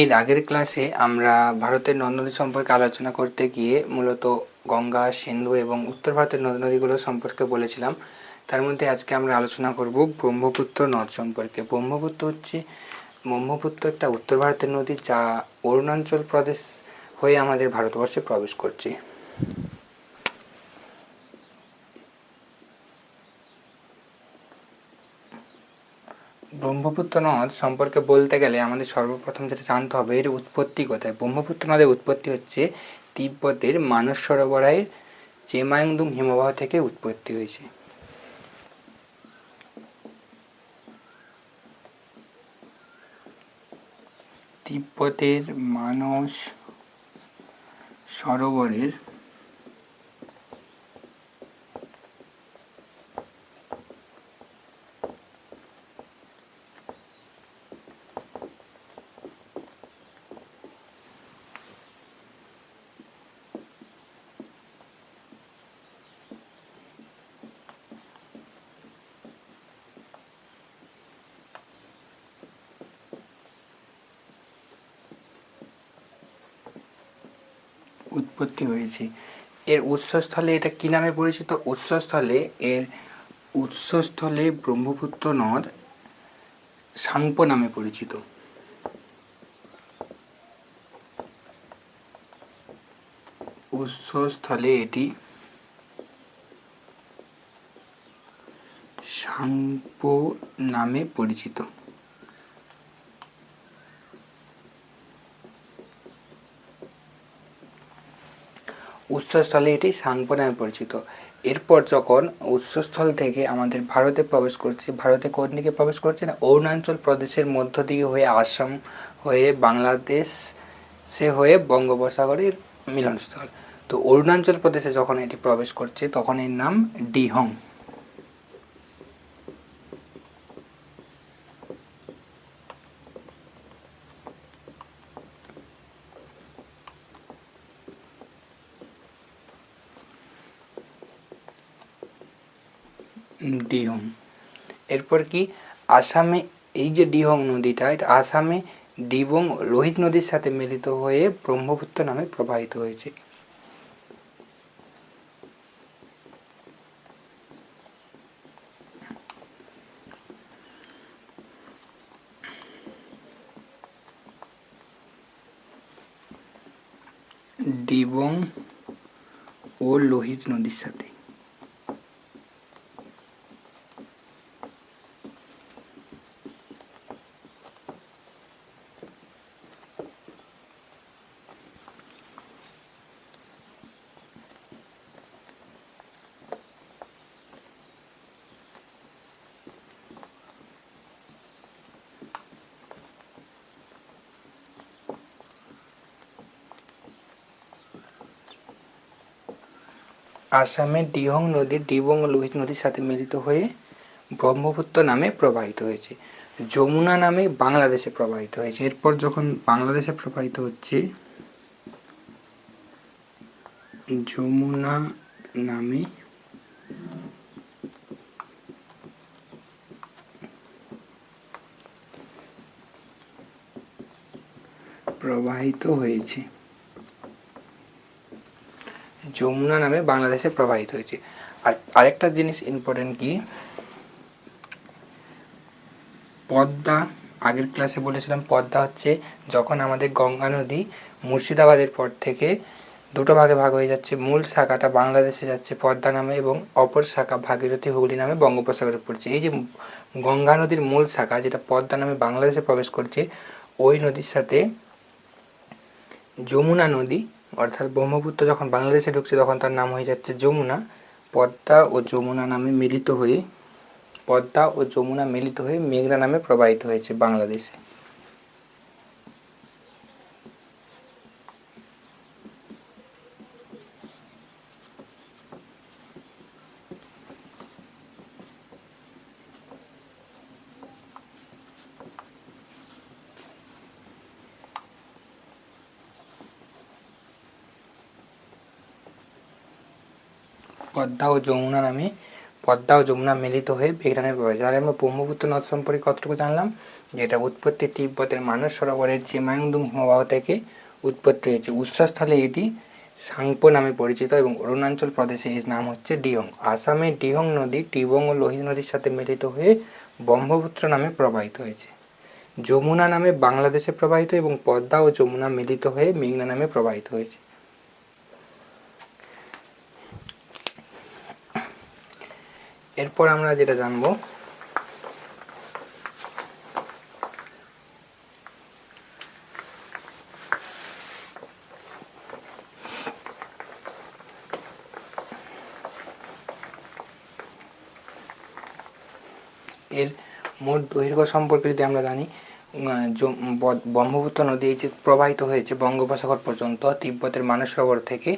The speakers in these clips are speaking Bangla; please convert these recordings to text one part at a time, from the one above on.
এর আগের ক্লাসে আমরা ভারতের নদ নদী সম্পর্কে আলোচনা করতে গিয়ে মূলত গঙ্গা, সিন্ধু এবং উত্তর ভারতের নদ নদীগুলো সম্পর্কে বলেছিলাম। তার মধ্যে আজকে আমরা আলোচনা করব ব্রহ্মপুত্র নদ সম্পর্কে। ব্রহ্মপুত্র হচ্ছে, ব্রহ্মপুত্র একটা উত্তর ভারতের নদী যা অরুণাচল প্রদেশ হয়ে আমাদের ভারতবর্ষে প্রবেশ করছে। ব্রহ্মপুত্র নদ সম্পর্কে বলতে গেলে আমাদের সর্বপ্রথম যেটা জানতে হবে, এর উৎপত্তি কোথায়? ব্রহ্মপুত্র নদের উৎপত্তি হচ্ছে তিব্বতের মানস সরোবরের চেমায়ংদুম হিমবাহ থেকে উৎপত্তি হয়েছে। তিব্বতের মানস সরোবরের উৎপত্তি হয়েছে। এর উৎসস্থলে এটা কি নামে পরিচিত? উৎসস্থলে এর উৎসস্থলে ব্রহ্মপুত্র নদ সাংপো নামে পরিচিত। উৎসস্থলে এটি সাংপো নামে পরিচিত। উৎসস্থলে এটি সাংপো নামে পরিচিত। এরপর যখন উৎসস্থল থেকে আমাদের ভারতে প্রবেশ করছে, ভারতে কোন দিকে প্রবেশ করছে না, অরুণাচল প্রদেশের মধ্য দিয়ে হয়ে আসাম হয়ে বাংলাদেশ সে হয়ে বঙ্গোপসাগরের মিলনস্থল। তো অরুণাচল প্রদেশে যখন এটি প্রবেশ করছে, তখন এর নাম ডিহং। ডিহং এরপর কি? আসামে এই যে ডিহং নদীটা, এটা আসামে ডিবং লোহিত নদীর সাথে মিলিত হয়ে ব্রহ্মপুত্র নামে প্রবাহিত হয়েছে। ডিবং ও লোহিত নদীর সাথে। আসামে ডিহং নদী, ডিবং লোহিত নদীর সাথে মিলিত হয়ে ব্রহ্মপুত্র নামে প্রবাহিত হয়েছে। যমুনা নামে বাংলাদেশে প্রবাহিত হয়েছে। এরপর যখন বাংলাদেশে প্রবাহিত হচ্ছে, যমুনা নামে প্রবাহিত হয়েছে। যমুনা নামে বাংলাদেশে প্রবাহিত হয়েছে। আর আরেকটা জিনিস ইম্পর্টেন্ট কি? পদ্মা, আগের ক্লাসে বলেছিলাম, পদ্মা হচ্ছে যখন আমাদের গঙ্গা নদী মুর্শিদাবাদের পর থেকে দুটো ভাগে ভাগ হয়ে যাচ্ছে। মূল শাখাটা বাংলাদেশে যাচ্ছে পদ্মা নামে এবং অপর শাখা ভাগীরথী হুগলি নামে বঙ্গোপসাগরে পড়ছে। এই যে গঙ্গা নদীর মূল শাখা যেটা পদ্মা নামে বাংলাদেশে প্রবেশ করছে, ওই নদীর সাথে যমুনা নদী অর্থাৎ ব্রহ্মপুত্র যখন বাংলাদেশে ঢুকছে, তখন তার নাম হয়ে যাচ্ছে যমুনা। পদ্মা ও যমুনা নামে মিলিত হয়ে, পদ্মা ও যমুনা মিলিত হয়ে মেঘনা নামে প্রবাহিত হয়েছে বাংলাদেশে। পদ্মা ও যমুনা নামে, পদ্মা ও যমুনা মিলিত হয়ে মেঘনায় প্রবাহিত তাহলে আমরা ব্রহ্মপুত্র নদ সম্পর্কে কতটুকু জানলাম? যেটা উৎপত্তি তিব্বতের মানস সরোবরের জিমায়ুংদুং হিমবাহ থেকে উৎপত্তি হয়েছে। উৎসস্থলে এটি সাংপো নামে পরিচিত এবং অরুণাচল প্রদেশে এর নাম হচ্ছে ডিহং। আসামে ডিহং নদী, টিবং ও লোহিত নদীর সাথে মিলিত হয়ে ব্রহ্মপুত্র নামে প্রবাহিত হয়েছে। যমুনা নামে বাংলাদেশে প্রবাহিত এবং পদ্মা ও যমুনা মিলিত হয়ে মেঘনা নামে প্রবাহিত হয়েছে। এরপর আমরা যেটা জানব এর মোট দৈর্ঘ্য সম্পর্কে যদি আমরা জানি ব্রহ্মপুত্র নদী যে প্রবাহিত হয়েছে বঙ্গোপসাগর পর্যন্ত, তিব্বতের মানস সরোবর থেকে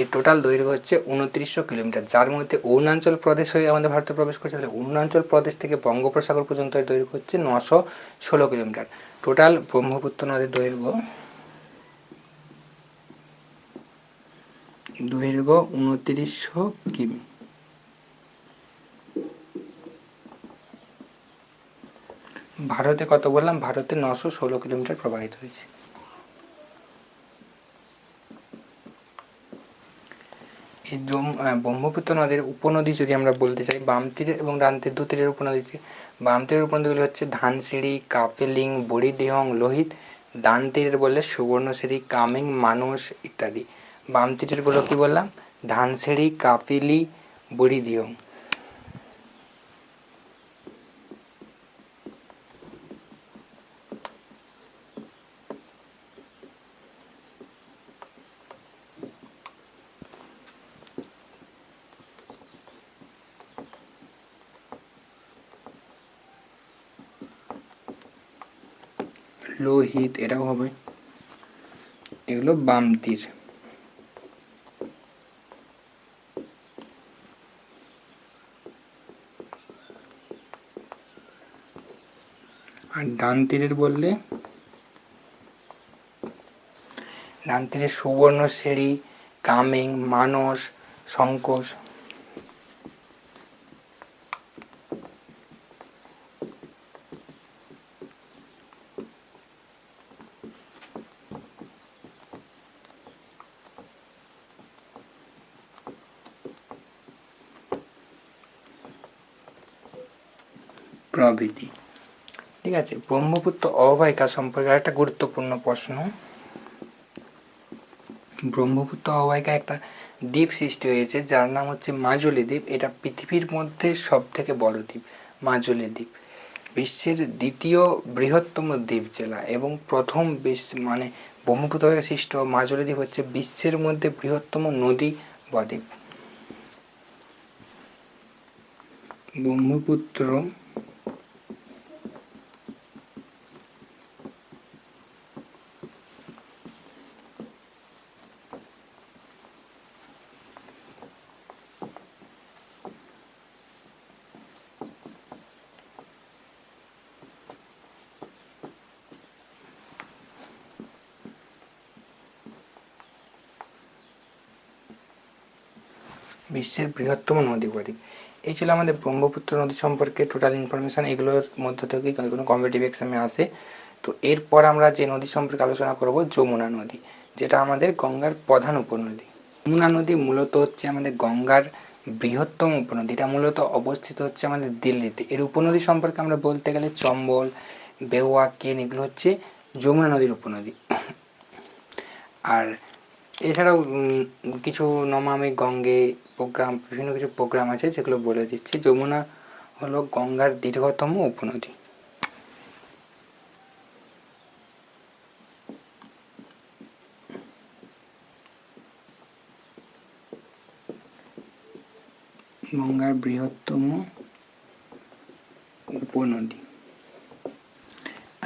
এর টোটাল দৈর্ঘ্য হচ্ছে উনত্রিশশো কিলোমিটার। যার মধ্যে অরুণাচল প্রদেশ হয়ে আমাদের ভারতে প্রবেশ করছে, তাহলে অরুণাচল প্রদেশ থেকে বঙ্গোপসাগর পর্যন্ত এর দৈর্ঘ্য হচ্ছে নশো ষোলো কিলোমিটার। টোটাল ব্রহ্মপুত্র নদীর দৈর্ঘ্য দৈর্ঘ্য উনত্রিশশো কিমি ভারতে কত বললাম? ভারতে নশো ষোলো কিলোমিটার প্রবাহিত হয়েছে। এই ব্রহ্মপুত্র নদীর উপনদী যদি আমরা বলতে চাই, বাম তীরে এবং ডান তীর, দু তীরের উপনদী। বাম তীরের উপনদীগুলি হচ্ছে ধানসিঁড়ি, কাপেলিং, বুড়িডিহং, লোহিত। ডান তীরের বললে সুবর্ণসিঁড়ি, কামিং মানুষ ইত্যাদি। বাম তীরেরগুলো কি বললাম? ধানসিঁড়ি, কাপিলি, বুড়িডিহং। লোহিত, এটাও হবে। এগুলো বাম তীর। আর ডান তীরের বললে? ডান তীরে সুবর্ণশ্রেণী কামিং, মানস সংকোষ প্রভৃতি ঠিক আছে, ব্রহ্মপুত্র অববাহিকা সম্পর্কে একটা গুরুত্বপূর্ণ প্রশ্ন। ব্রহ্মপুত্র অববাহিকা একটা দ্বীপ সৃষ্টি হয়েছে, যার নাম হচ্ছে মাজুলি দ্বীপ। এটা পৃথিবীর মধ্যে সব থেকে বড় দ্বীপ, মাজুলি দ্বীপ। বিশ্বের দ্বিতীয় বৃহত্তম দ্বীপ জেলা এবং প্রথম বিশ্ব মানে ব্রহ্মপুত্র সৃষ্ট মাজুলি দ্বীপ হচ্ছে বিশ্বের মধ্যে বৃহত্তম নদী বদ্বীপ ব্রহ্মপুত্র বিশ্বের বৃহত্তম নদী বদ্বীপ এই ছিল আমাদের ব্রহ্মপুত্র নদী সম্পর্কে টোটাল ইনফরমেশান এগুলোর মধ্য থেকে কোনো কোনো কম্পিটিভ এক্সামে আসে। তো এরপর আমরা যে নদী সম্পর্কে আলোচনা করব, যমুনা নদী, যেটা আমাদের গঙ্গার প্রধান উপনদী। যমুনা নদী মূলত হচ্ছে আমাদের গঙ্গার বৃহত্তম উপনদী। এটা মূলত অবস্থিত হচ্ছে আমাদের দিল্লিতে। এর উপনদী সম্পর্কে আমরা বলতে গেলে চম্বল, বেওয়া, কেন, এগুলো হচ্ছে যমুনা নদীর উপনদী। আর এছাড়াও কিছু নমামি গঙ্গে প্রোগ্রাম বিভিন্ন কিছু প্রোগ্রাম আছে যেগুলো বলে দিচ্ছি। যমুনা হলো গঙ্গার দীর্ঘতম উপনদী। গঙ্গার বৃহত্তম উপনদী।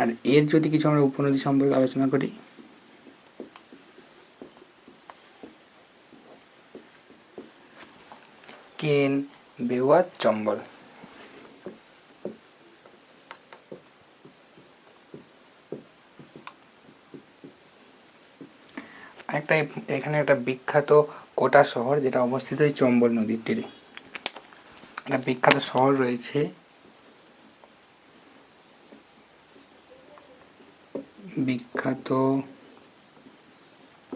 আর এর যদি কিছু আমরা উপনদী সম্পর্কে আলোচনা করি কেন বেওয়া চম্বল। একটা এখানে একটা বিখ্যাত কোটা শহর যেটা অবস্থিত এই চম্বল নদীর তীরে। একটা বিখ্যাত শহর রয়েছে। বিখ্যাত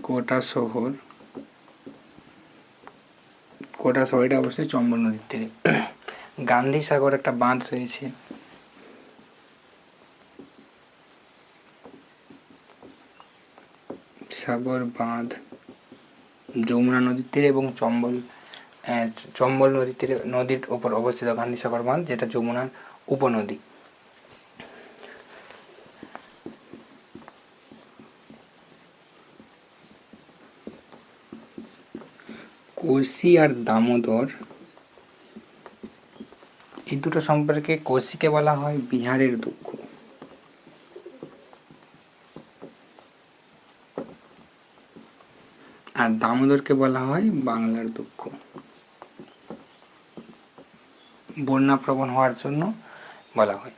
কোটা শহর। কোটা শহরটা অবশ্যই চম্বল নদীর তীরে। গান্ধী সাগর একটা বাঁধ রয়েছে। সাগর বাঁধ, যমুনা নদীর তীরে এবং চম্বল চম্বল নদীর তীরে, নদীর ওপর অবস্থিত গান্ধী সাগর বাঁধ, যেটা যমুনার উপনদী। কোশি আর দামোদর এই দুটো সম্পর্কে কোশিকে বলা হয় বিহারের দুঃখ। আর দামোদরকে বলা হয় বাংলার দুঃখ। বন্যা প্রবণ হওয়ার জন্য বলা হয়।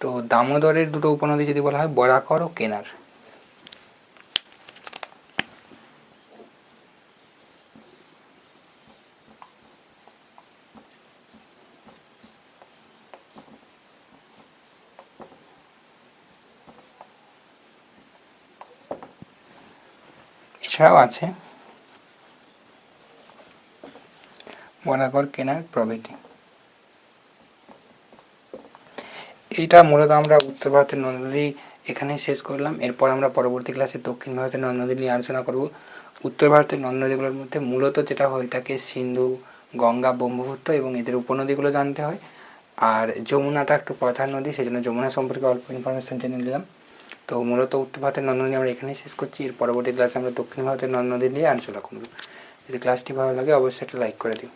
তো দামোদরের দুটো উপনদী যদি বলা হয় বরাকর ও কেনার। এছাড়াও আছে। বরাকর কেনার প্রভৃতি এইটা মূলত আমরা উত্তর ভারতের নদ এখানেই শেষ করলাম। এরপর আমরা পরবর্তী ক্লাসে দক্ষিণ ভারতের নদ নিয়ে আলোচনা করব। উত্তর ভারতের নদ নদীগুলোর মধ্যে মূলত যেটা হয়ে থাকে সিন্ধু, গঙ্গা, ব্রহ্মপুত্র এবং এদের উপনদীগুলো জানতে হয়। আর যমুনাটা একটু প্রধান নদী সেই জন্য যমুনা সম্পর্কে অল্প ইনফরমেশন জেনে নিলাম। তো মূলত উত্তর ভারতের নদ নদী আমরা এখানেই শেষ করছি। এর পরবর্তী ক্লাসে আমরা দক্ষিণ ভারতের নদ নদী নিয়ে আলোচনা করব। যদি ক্লাসটি ভালো লাগে, অবশ্যই একটা লাইক করে দিও।